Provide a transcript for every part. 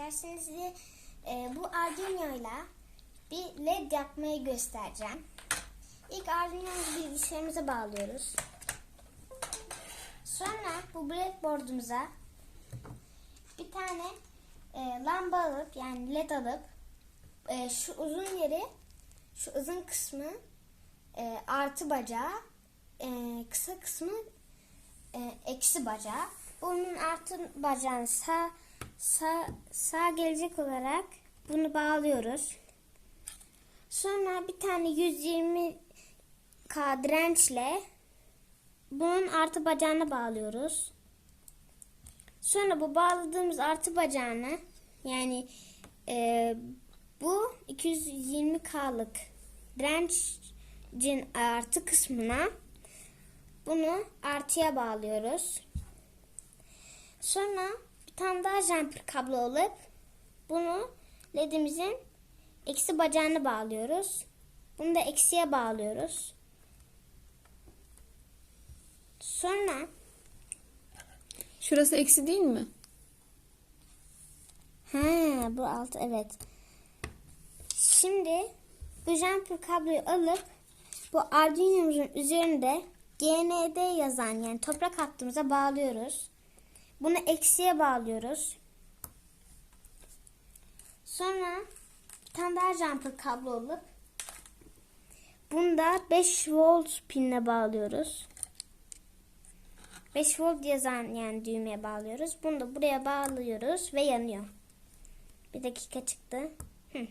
Arkadaşlar size e, bu Arduino ile bir led yapmayı göstereceğim. İlk Arduino'yu bilgisayarımıza bağlıyoruz. Sonra bu breadboard'umuza bir tane e, lamba alıp yani led alıp e, şu uzun yeri şu uzun kısmı e, artı bacağı e, kısa kısmı e, eksi bacağı. Bunun artı bacağını sağ, sağ, sağ gelecek olarak bunu bağlıyoruz. Sonra bir tane 120 k dirençle bunun artı bacağına bağlıyoruz. Sonra bu bağladığımız artı bacağını yani e, bu 220k'lık direncin artı kısmına bunu artıya bağlıyoruz. Sonra tane daha jumper kablo alıp bunu ledimizin eksi bacağını bağlıyoruz. Bunu da eksiye bağlıyoruz. Sonra Şurası eksi değil mi? ha bu altı evet. Şimdi bu jumper kabloyu alıp bu Arduino'muzun üzerinde GND yazan yani toprak hattımıza bağlıyoruz. Bunu eksiye bağlıyoruz. Sonra bir tane daha jumper kablo alıp bunu da 5 volt pinle bağlıyoruz. 5 volt yazan yani düğmeye bağlıyoruz. Bunu da buraya bağlıyoruz ve yanıyor. Bir dakika çıktı. Hı.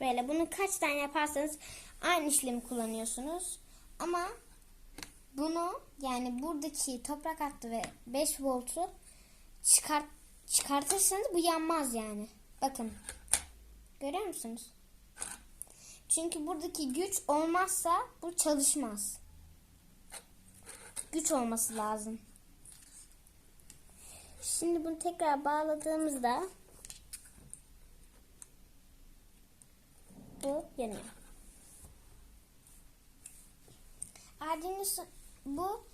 Böyle bunu kaç tane yaparsanız aynı işlemi kullanıyorsunuz. Ama bunu yani buradaki toprak hattı ve 5 voltu çıkart çıkartırsanız bu yanmaz yani. Bakın. Görüyor musunuz? Çünkü buradaki güç olmazsa bu çalışmaz. Güç olması lazım. Şimdi bunu tekrar bağladığımızda bu yanıyor. Arduino bu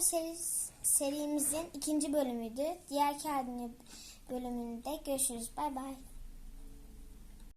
serisi, serimizin ikinci bölümüydü. Diğer Arduino bölümünde görüşürüz. Bay bay.